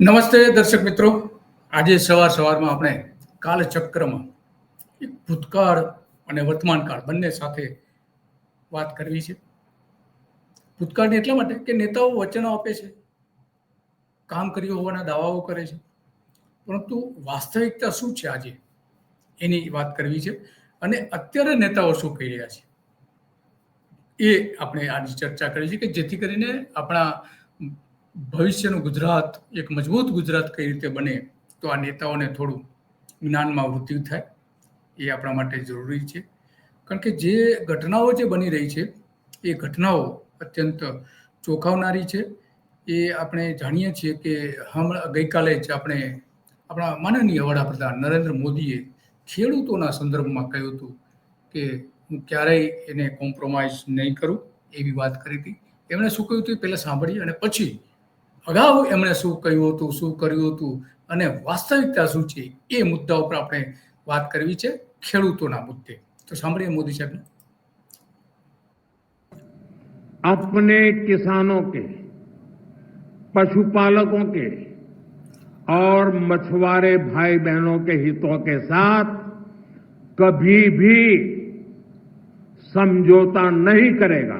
નમસ્તે દર્શક મિત્રો. આજે સવાર સવારમાં આપણે કાલચક્રમાં એક ભૂતકાળ અને વર્તમાનકાળ બંને સાથે વાત કરવી છે. ભૂતકાળની એટલા માટે કે નેતાઓ વચનો આપે છે, કામ કર્યું હોવાના દાવાઓ કરે છે. પરંતુ વાસ્તવિકતા શું છે આજે? એની વાત કરવી છે. અને અત્યારે નેતાઓ શું કહી રહ્યા છે? એ આપણે આજે ચર્ચા કરી છે કે જેથી કરીને આપણા ભવિષ્યનું ગુજરાત એક મજબૂત ગુજરાત કઈ રીતે બને તો આ નેતાઓને થોડું જ્ઞાનમાં વૃદ્ધિ થાય એ આપણા માટે જરૂરી છે. કારણ કે જે ઘટનાઓ જે બની રહી છે, એ ઘટનાઓ અત્યંત ચોંકાવનારી છે. એ આપણે જાણીએ છીએ કે હમણાં ગઈકાલે જ આપણે આપણા માનનીય વડાપ્રધાન નરેન્દ્ર મોદીએ ખેડૂતોના સંદર્ભમાં કહ્યું હતું કે હું ક્યારેય એને કોમ્પ્રોમાઇઝ નહીં કરું એવી વાત કરી હતી. એમણે શું કહ્યું હતું પહેલાં સાંભળી અને પછી અગાઉ એમણે શું કહ્યું હતું શું કર્યું હતું અને વાસ્તવિકતા શું છે એ મુદ્દા ઉપર આપણે વાત કરવી છે ખેડૂતોના મુદ્દે તો સાંભળીએ મોદી સાહેબને अपने किसानों के पशुपालकों के और मछुआरे भाई बहनों के हितों के साथ कभी भी समझौता नहीं करेगा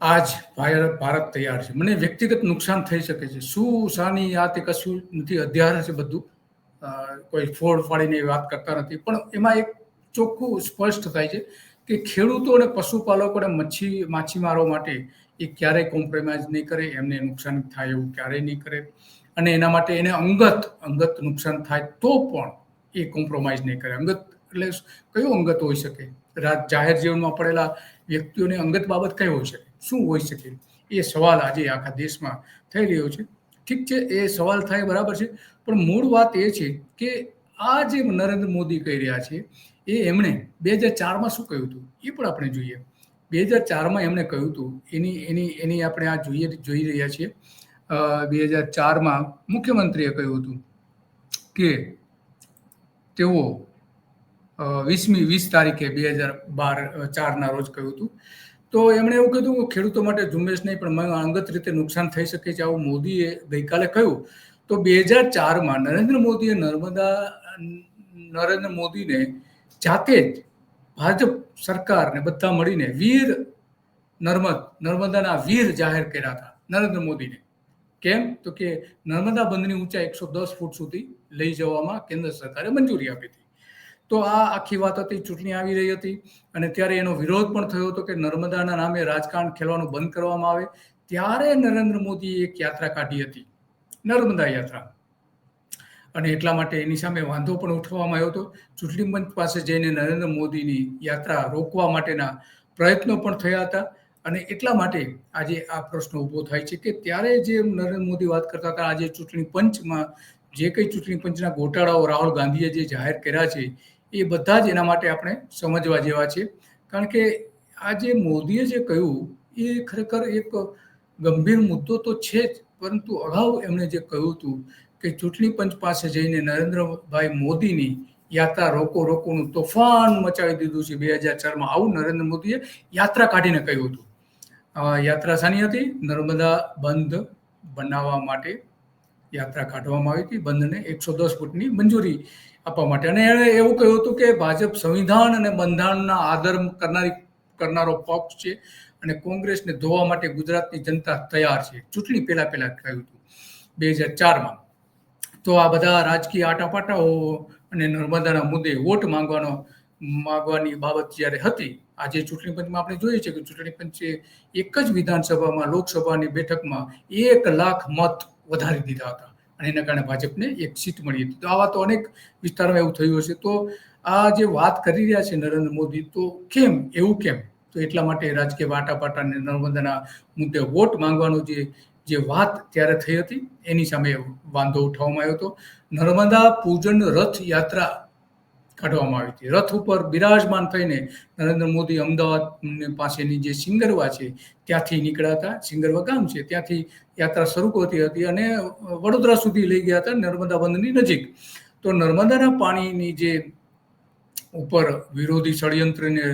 આજ ભારત ભારત તૈયાર છે. મને વ્યક્તિગત નુકસાન થઈ શકે છે. શું શાની આ તે કશું નથી? અધ્યાર છે બધું. કોઈ ફોડ ફાડીને વાત કરતા નથી. પણ એમાં એક ચોખ્ખું સ્પષ્ટ થાય છે કે ખેડૂતો અને પશુપાલકો અને મચ્છી, માછીમારો માટે એ ક્યારેય કોમ્પ્રોમાઇઝ નહીં કરે, એમને નુકસાન થાય એવું ક્યારેય નહીં કરે. અને એના માટે એને અંગત અંગત નુકસાન થાય તો પણ એ કોમ્પ્રોમાઇઝ નહીં કરે. અંગત એટલે કયું અંગત હોઈ શકે? જાહેર જીવનમાં પડેલા વ્યક્તિઓને અંગત બાબત કઈ હોઈ શકે? શું હોઈ શકે? એ સવાલ આજે આખા દેશમાં થઈ રહ્યો છે. ઠીક છે, એ સવાલ થાય બરાબર છે, પણ મૂળ વાત એ છે કે આ જે નરેન્દ્ર મોદી કહી રહ્યા છે, એ એમણે બે હજાર ચારમાં શું કહ્યું હતું? એ પણ આપણે જોઈએ. બે હજાર ચારમાં એમણે કહ્યું હતું, એની એની એની આપણે આ જોઈએ, જોઈ રહ્યા છીએ. બે હજાર ચારમાં મુખ્યમંત્રીએ કહ્યું હતું કે તેઓ વીસમી, વીસ તારીખે બે હજાર બાર ચારના રોજ કહ્યું હતું. તો એમણે એવું કીધું કે ખેડૂતો માટે ઝુંબેશ નહીં, પણ અંગત રીતે નુકસાન થઈ શકે છે આવું મોદીએ ગઈકાલે કહ્યું. તો બે હજાર ચારમાં નરેન્દ્ર મોદીએ નર્મદા, નરેન્દ્ર મોદીને જાતે જ ભાજપ સરકારને બધા મળીને વીર નર્મદ, નર્મદાના વીર જાહેર કર્યા હતા, નરેન્દ્ર મોદીને. કેમ? તો કે નર્મદા બંધની ઊંચાઈ એકસો દસ ફૂટ સુધી લઈ જવામાં કેન્દ્ર સરકારે મંજૂરી આપી હતી. તો આ આખી વાત હતી, ચૂંટણી આવી રહી હતી અને ત્યારે એનો વિરોધ પણ થયો હતો કે નર્મદાના નામે રાજકારણ ખેલવાનું બંધ કરવામાં આવે. ત્યારે નરેન્દ્ર મોદીએ એક યાત્રા કાઢી હતી, નર્મદા યાત્રા. અને એટલા માટે એની સામે વાંધો પણ ઉઠવામાં આવ્યો હતો. ચૂંટણી પંચ પાસે જઈને નરેન્દ્ર મોદીની યાત્રા રોકવા માટેના પ્રયત્નો પણ થયા હતા. અને એટલા માટે આજે આ પ્રશ્ન ઊભો થાય છે કે ત્યારે જે નરેન્દ્ર મોદી વાત કરતા હતા, આજે ચૂંટણી પંચમાં જે કંઈ ચૂંટણી પંચના ગોટાળાઓ રાહુલ ગાંધીએ જે જાહેર કર્યા છે એ બધા જ એના માટે આપણે સમજવા જેવા છે કારણ કે આ જે મોદીએ જે કહ્યું, એ ખરેખર એક ગંભીર મુદ્દો તો છે જ, પરંતુ અગાઉ એમણે જે કહ્યું હતું કે ચૂંટણી પંચ પાસે જઈને નરેન્દ્રભાઈ મોદીની યાત્રા રોકો રોકોનું તોફાન મચાવી દીધું છે બે હજાર ચારમાં. આવું નરેન્દ્ર મોદીએ યાત્રા કાઢીને કહ્યું હતું. યાત્રા શાની હતી? નર્મદા બંધ બનાવવા માટે યાત્રા કાઢવામાં આવી હતી બંધને એકસો દસ ફૂટની મંજૂરી આપવા માટે. અને એણે એવું કહ્યું હતું કે ભાજપ સંવિધાન અને બંધારણના આદર કરનારી કરનારો પક્ષ છે અને કોંગ્રેસને ધોવા માટે ગુજરાતની જનતા તૈયાર છે. ચૂંટણી પહેલા પહેલા કહ્યું હતું બે હજાર ચારમાં. તો આ બધા રાજકીય આટાપાટાઓ અને નર્મદાના મુદ્દે વોટ માંગવાનો માંગવાની બાબત જ્યારે હતી, આજે ચૂંટણી પંચમાં આપણે જોઈએ છે કે ચૂંટણી પંચે એક જ વિધાનસભામાં, લોકસભાની બેઠકમાં એક લાખ મત વધારી દીધા હતા. અને એના કારણે ભાજપને એક સીટ મળી હતી. તો આવા તો અનેક વિસ્તારોમાં એવું થયું હશે. તો આ જે વાત કરી રહ્યા છે નરેન્દ્ર મોદી, તો કેમ? એવું કેમ? તો એટલા માટે રાજકીય વાટાપાટા અને નર્મદાના મુદ્દે વોટ માંગવાનો જે જે વાત ત્યારે થઈ હતી, એની સામે વાંધો ઉઠાવવામાં આવ્યો હતો. નર્મદા પૂજન રથ યાત્રા કાઢવામાં આવી હતી. રથ ઉપર બિરાજમાન થઈને નરેન્દ્ર મોદી અમદાવાદ પાસેની જે સિંગરવા છે, ત્યાંથી નીકળ્યા હતા. સિંગરવા ગામ છે, ત્યાંથી યાત્રા શરૂ કરતી હતી અને વડોદરા સુધી લઈ ગયા હતા નર્મદા બંધની નજીક. તો નર્મદાના પાણીની જે ઉપર વિરોધી ષડયંત્રને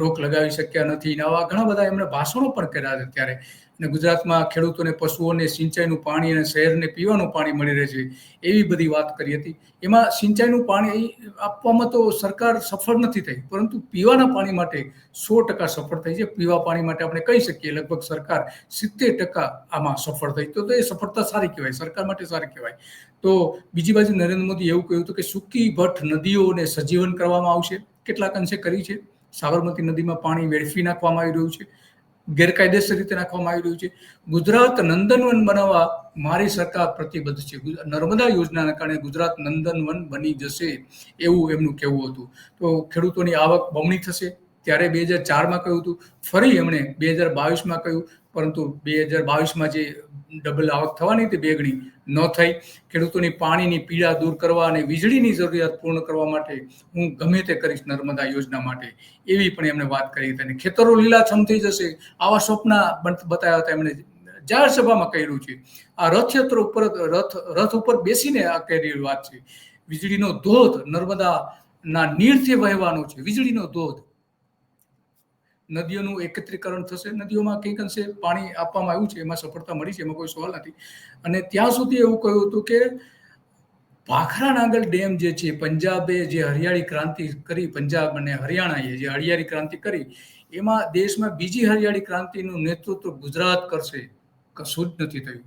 રોક લગાવી શક્યા નથી. આવા ઘણા બધા એમણે ભાષણો પણ કર્યા છે ત્યારે. અને ગુજરાતમાં ખેડૂતોને, પશુઓને, સિંચાઈનું પાણી અને શહેરને પીવાનું પાણી મળી રહે છે, એવી બધી વાત કરી હતી. એમાં સિંચાઈનું પાણી આપવામાં તો સરકાર સફળ નથી થઈ, પરંતુ પીવાના પાણી માટે સો ટકા સફળ થઈ છે. પીવા પાણી માટે આપણે કહી શકીએ, લગભગ સરકાર સિત્તેર ટકા આમાં સફળ થઈ. તો એ સફળતા સારી કહેવાય, સરકાર માટે સારી કહેવાય. તો બીજી બાજુ નરેન્દ્ર મોદી એવું કહ્યું હતું કે સૂકી ભઠ્ઠ નદીઓને સજીવન કરવામાં આવશે. કેટલાક અંશે કરી છે. સાબરમતી નદીમાં પાણી વેડફી નાખવામાં આવી રહ્યું છે. ગેરકાયદેસર રીતે નાખવામાં આવી રહ્યું છે. ગુજરાત નંદનવન બનાવવા મારી સરકાર પ્રતિબદ્ધ છે. નર્મદા યોજનાના કારણે ગુજરાત નંદનવન બની જશે એવું એમનું કહેવું હતું. તો ખેડૂતોની આવક બમણી થશે. ત્યારે બે હજાર ચારમાં કહ્યું હતું. ફરી એમણે બે હજાર બાવીસમાં કહ્યું પરંતુ બે હજાર બાવીસમાં જે ડબલ આવક થવાની હતી, બેગણી, ન થઈ. ખેડૂતોની પાણીની પીડા દૂર કરવા અને વીજળીની જરૂરિયાત પૂર્ણ કરવા માટે હું ગમે તે કરીશ નર્મદા યોજના માટે. એવી પણ એમણે વાત કરી હતી અને ખેતરો લીલાછમ થઈ જશે. આવા સ્વપ્ન બતાવ્યા હતા એમણે જાહેર સભામાં કહ્યું છે. આ રથયાત્ર ઉપર રથ રથ ઉપર બેસીને આ કહેલી વાત છે. વીજળીનો ધોધ નર્મદાના નીરથી વહેવાનો છે. વીજળીનો ધોધ નદીઓનું એકત્રીકરણ થશે. નદીઓમાં કંઈક અંશે પાણી આપવામાં આવ્યું છે, એમાં સફળતા મળી છે, એમાં કોઈ સવાલ નથી. અને ત્યાં સુધી એવું કહ્યું હતું કે ભાખરા નાગલ ડેમ જે છે, પંજાબે જે હરિયાળી ક્રાંતિ કરી, પંજાબ અને હરિયાણાએ જે હરિયાળી ક્રાંતિ કરી, એમાં દેશમાં બીજી હરિયાળી ક્રાંતિનું નેતૃત્વ ગુજરાત કરશે. કશું જ નથી થયું.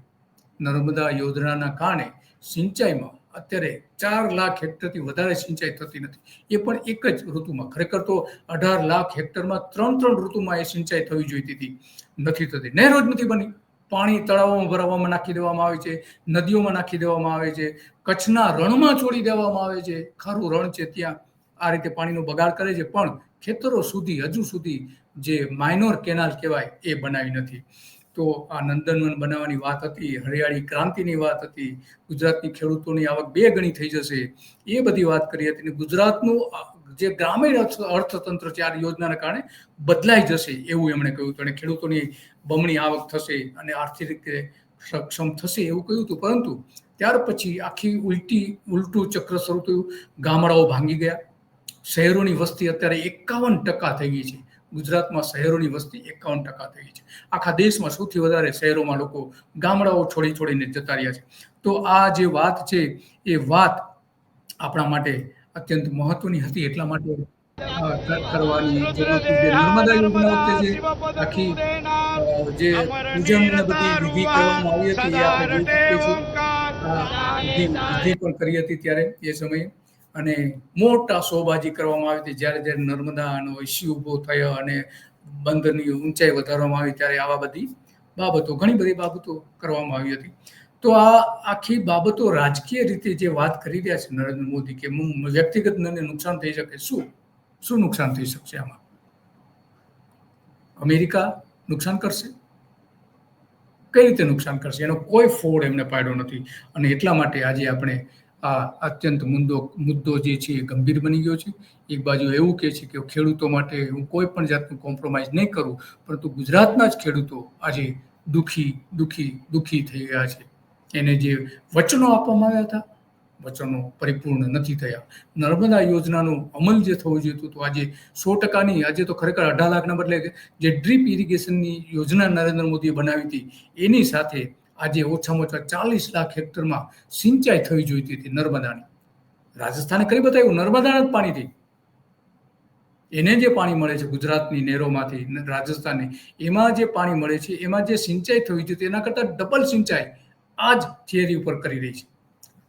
નર્મદા યોજનાના કારણે સિંચાઈમાં અત્યારે ચાર લાખ હેક્ટરથી વધારે સિંચાઈ થતી નથી. એ પણ એક જ ઋતુમાં. ખરેખર તો અઢાર લાખ હેક્ટરમાં ત્રણ ત્રણ ઋતુમાં એ સિંચાઈ થવી જોઈતી હતી. નથી થતી. નહેરો જ નથી બની. પાણી તળાવોમાં ભરાવવામાં નાખી દેવામાં આવે છે, નદીઓમાં નાખી દેવામાં આવે છે, કચ્છના રણમાં છોડી દેવામાં આવે છે. ખારું રણ છે ત્યાં. આ રીતે પાણીનો બગાડ કરે છે. પણ ખેતરો સુધી, હજુ સુધી જે માઇનોર કેનાલ કહેવાય, એ બનાવી નથી. તો આ નંદનવન બનાવવાની વાત હતી, હરિયાળી ક્રાંતિની વાત હતી, ગુજરાતની ખેડૂતોની આવક બે ગણી થઈ જશે, એ બધી વાત કરી હતી અને ગુજરાતનું જે ગ્રામીણ અર્થતંત્ર છે, આ યોજનાના કારણે બદલાઈ જશે એવું એમણે કહ્યું હતું અને ખેડૂતોની બમણી આવક થશે અને આર્થિક રીતે સક્ષમ થશે એવું કહ્યું હતું. પરંતુ ત્યાર પછી આખી ઉલટી, ઉલટું ચક્ર શરૂ થયું. ગામડાઓ ભાંગી ગયા. શહેરોની વસ્તી અત્યારે એકાવન ટકા થઈ ગઈ છે. ગુજરાતમાં શહેરોની વસ્તી એકાવન ટકા થઈ છે. આખા દેશમાં સૌથી વધારે શહેરોમાં લોકો ગામડાઓ છોડી છોડીને જતા રહ્યા છે. તો આ જે વાત છે, એ વાત આપણા માટે અત્યંત મહત્વની હતી. એટલા માટે કરવાની જરૂર આખી જે આવી હતી પણ કરી હતી ત્યારે એ સમયે. અને મોટા શોબાજી કરવામાં આવી હતી. જ્યારે જ્યારે નર્મદાનો ઇસ્યુ ઊભો થયો અને બંદરની ઊંચાઈ વધારવામાં આવી ત્યારે આવા બધી બાબતો, ઘણી બધી બાબતો કરવામાં આવી હતી. તો આ આખી બાબતો રાજકીય રીતે જે વાત કરી રહ્યા છે નરેન્દ્ર મોદી કે વ્યક્તિગત નુકસાન થઈ શકે. શું? શું નુકસાન થઈ શકશે આમાં? અમેરિકા નુકસાન કરશે? કઈ રીતે નુકસાન કરશે? એનો કોઈ ફોડ એમને પાડ્યો નથી. અને એટલા માટે આજે આપણે આ અત્યંત મુદ્દો મુદ્દો જે છે એ ગંભીર બની ગયો છે. એક બાજુ એવું કહે છે કે ખેડૂતો માટે હું કોઈ પણ જાતનું કોમ્પ્રોમાઇઝ નહીં કરું, પરંતુ ગુજરાતના જ ખેડૂતો આજે દુઃખી દુઃખી દુઃખી થઈ ગયા છે. એને જે વચનો આપવામાં આવ્યા હતા, વચનો પરિપૂર્ણ નથી થયા. નર્મદા યોજનાનો અમલ જે થવો જોઈતું તો આજે સો ટકાની આજે તો ખરેખર અઢાર લાખના બદલે જે ડ્રીપ ઇરિગેશનની યોજના નરેન્દ્ર મોદીએ બનાવી હતી, એની સાથે આજે ઓછામાં ઓછા ચાલીસ લાખ હેક્ટરમાં સિંચાઈ થવી જોઈતી હતી નર્મદાની. રાજસ્થાને કરી બતાવ્યું, નર્મદાના જ પાણીથી. એને જે પાણી મળે છે ગુજરાતની નહેરોમાંથી રાજસ્થાને એમાં જે પાણી મળે છે, એમાં જે સિંચાઈ થવી જોઈએ એના કરતાં ડબલ સિંચાઈ આ જ થિયરી ઉપર કરી રહી છે.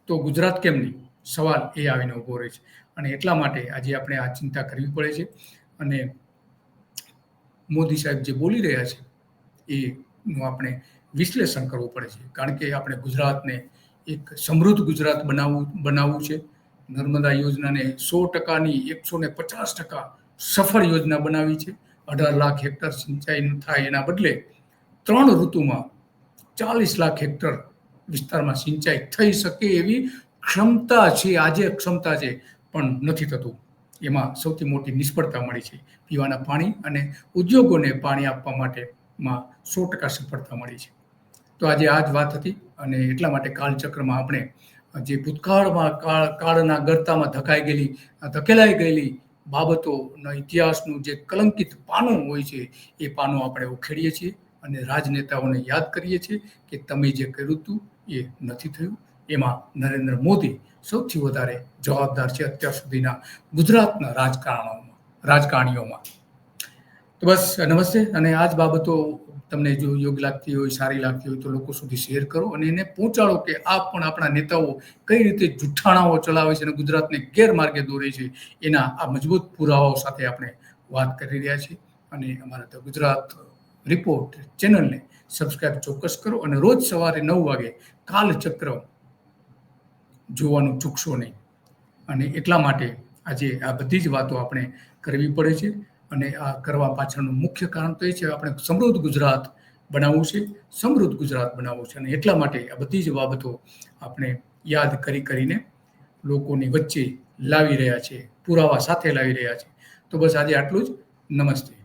તો ગુજરાત કેમ નહીં? સવાલ એ આવીને ઊભો રહે છે. અને એટલા માટે આજે આપણે આ ચિંતા કરવી પડે છે. અને મોદી સાહેબ જે બોલી રહ્યા છે એનું આપણે વિશ્લેષણ કરવું પડે છે. કારણ કે આપણે ગુજરાતને એક સમૃદ્ધ ગુજરાત બનાવવું બનાવવું છે. નર્મદા યોજનાને સો ટકાની, એકસો ને પચાસ ટકા સફળ યોજના બનાવી છે. અઢાર લાખ હેક્ટર સિંચાઈ થાય એના બદલે ત્રણ ઋતુમાં ચાલીસ લાખ હેક્ટર વિસ્તારમાં સિંચાઈ થઈ શકે એવી ક્ષમતા છે, આજે ક્ષમતા છે, પણ નથી થતું. એમાં સૌથી મોટી નિષ્ફળતા મળી છે. પીવાના પાણી અને ઉદ્યોગોને પાણી આપવા માટેમાં સો ટકા સફળતા મળી છે. તો આજે આ જ વાત હતી અને એટલા માટે કાળચક્રમાં આપણે જે ભૂતકાળમાં કાળ, કાળના ગરતામાં ધકાઈ ગયેલી, ધકેલાઈ ગયેલી બાબતોના ઇતિહાસનું જે કલંકિત પાનું હોય છે, એ પાનું આપણે ઉખેડીએ છીએ અને રાજનેતાઓને યાદ કરીએ છીએ કે તમે જે કર્યું હતું એ નથી થયું. એમાં નરેન્દ્ર મોદી સૌથી વધારે જવાબદાર છે અત્યાર સુધીના ગુજરાતના રાજકારણોમાં, રાજકારણીઓમાં. તો બસ, નમસ્તે. અને આ જ બાબતો તમને જો યોગ્ય લાગતી હોય, સારી લાગતી હોય, તો લોકો સુધી શેર કરો અને એને પહોંચાડો કે આ પણ આપણા નેતાઓ કઈ રીતે જુઠ્ઠાણાઓ ચલાવે છે અને ગુજરાતને ગેરમાર્ગે દોરે છે, એના આ મજબૂત પુરાવાઓ સાથે આપણે વાત કરી રહ્યા છીએ. અને અમારા તો ગુજરાત રિપોર્ટ ચેનલને સબસ્ક્રાઇબ ચોક્કસ કરો અને રોજ સવારે નવ વાગે કાલચક્ર જોવાનું ચૂકશો નહીં. અને એટલા માટે આજે આ બધી જ વાતો આપણે કરવી પડે છે. અને આ કરવા પાછળનું મુખ્ય કારણ તો એ છે, આપણે સમૃદ્ધ ગુજરાત બનાવવું છે, સમૃદ્ધ ગુજરાત બનાવવું છે. અને એટલા માટે આ બધી જ બાબતો આપણે યાદ કરી કરીને લોકોની વચ્ચે લાવી રહ્યા છે, પુરાવા સાથે લાવી રહ્યા છે. તો બસ આજે આટલું જ. નમસ્તે.